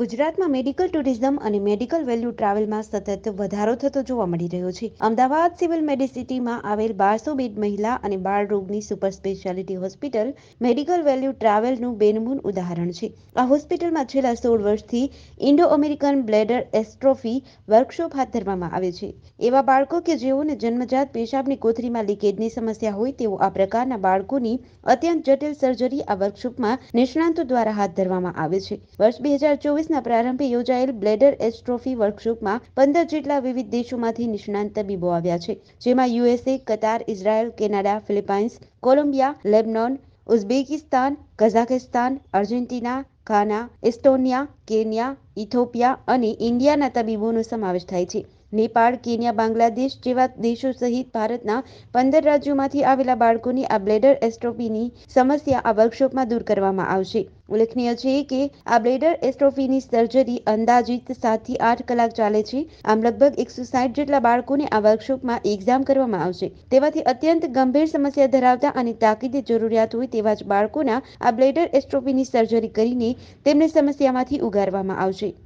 ગુજરાતમાં medical tourism અને medical value ટ્રાવેલમાં સતત વધારો થતો જોવા મળી રહ્યો છે. અમદાવાદ સિવિલ મેડિસિટીમાં આવેલ બારસો બેડ મહિલા અને બાળ રોગની super speciality hospital medical value ટ્રાવેલનું બેનમૂન ઉદાહરણ છે. આ હોસ્પિટલમાં છેલ્લા સોળ વર્ષથી Indo American bladder exstrophy workshop હાથ ધરવામાં આવે છે. એવા બાળકો કે જેઓને જન્મજાત પેશાબની કોથળીમાં લીકેજની સમસ્યા હોય તેઓ આ પ્રકારના બાળકોની અત્યંત જટિલ સર્જરી આ વર્કશોપમાં નિષ્ણાંતો દ્વારા હાથ ધરવામાં આવે છે. વર્ષ બે હજાર ચોવીસના પ્રારંભે યોજાયેલ બ્લેડર એસ્ટ્રોફી વર્કશોપમાં પંદર જેટલા વિવિધ દેશોમાંથી નિષ્ણાંત તબીબો આવ્યા છે, જેમાં USA, Qatar, Israel, Canada, Philippines, Colombia, Lebanon, Uzbekistan Kazakhstan Argentina Ghana, Estonia Kenya, Ethiopia અને ઇન્ડિયાના તબીબોનો સમાવેશ થાય છે. નેપાળ, કેન્યા, બાંગ્લાદેશ જેવા દેશો સહિત ભારતના પંદર રાજ્યોમાંથી આવેલા બાળકોની આ બ્લેડર એસ્ટ્રોફીની સમસ્યા આ વર્કશોપમાં દૂર કરવામાં આવશે. ઉલ્લેખનીય છે કે આ બ્લેડર એસ્ટ્રોફીની સર્જરી અંદાજિત સાતથી આઠ કલાક ચાલે છે. આમ લગભગ એકસો સાઠ જેટલા બાળકોને આ વર્કશોપમાં એક્ઝામ કરવામાં આવશે. તેવાથી અત્યંત ગંભીર સમસ્યા ધરાવતા અને તાકીદે જરૂરિયાત હોય તેવા જ બાળકોના આ બ્લેડર એસ્ટ્રોફીની સર્જરી કરીને તેમને સમસ્યામાંથી ઉગારવામાં આવશે.